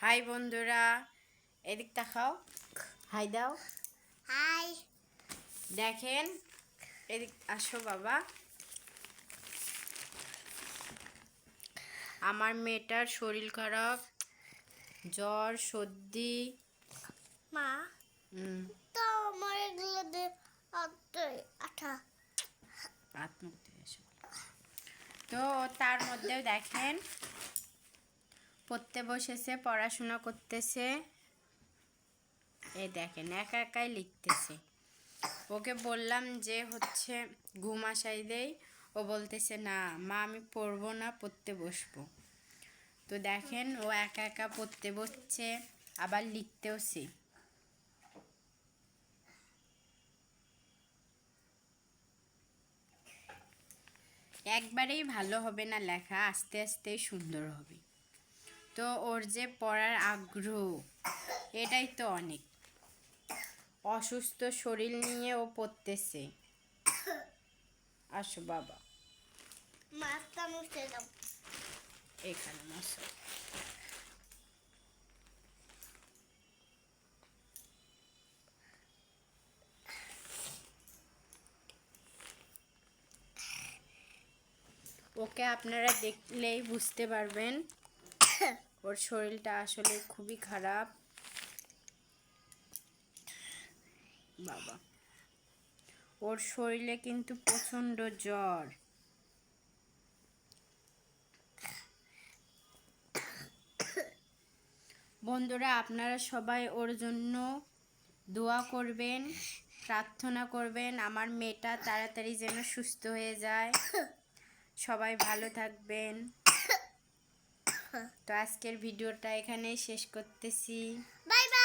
High বন্ধুরা এদিক তাকাও হাই দাও। হাই। দেখেন এদিক আসো বাবা। আমার মেয়েটার শরীর খারাপ জ্বর সর্দি। মা তো আমার এগুলো আঠা। তো তার মধ্যেও দেখেন পড়তে বসেছে, পড়াশোনা করতেছে। এই দেখেন, একা একাই লিখতেছে। ওকে বললাম যে হচ্ছে ঘুম আসাই দেই। ও বলতেছে, না, মা, আমি পড়ব না, পড়তে বসবো। তো দেখেন, ও একা একা পড়তে বসছে, আবার লিখতেও সে একবারেই ভালো হবে না লেখা, আস্তে আস্তে সুন্দর হবে। তো ওর যে পড়ার আগ্রহ এটাই তো অনেক। অসুস্থ শরীর নিয়ে ও পড়তেছে। আসো বাবা। মাছটা মুছে দাও। এখানে ওকে আপনারা দেখলেই বুঝতে পারবেন। ওর শরীরটা আসলে খুবই খারাপ। বাবা। ওর শরীরে কিন্তু প্রচণ্ড জ্বর। বন্ধুরা, আপনারা সবাই ওর জন্য দোয়া করবেন, প্রার্থনা করবেন, আমার মেয়েটা তাড়াতাড়ি যেন সুস্থ হয়ে যায়। সবাই ভালো থাকবেন। তো আজকের ভিডিওটা এখানে শেষ করতেছি। Bye bye.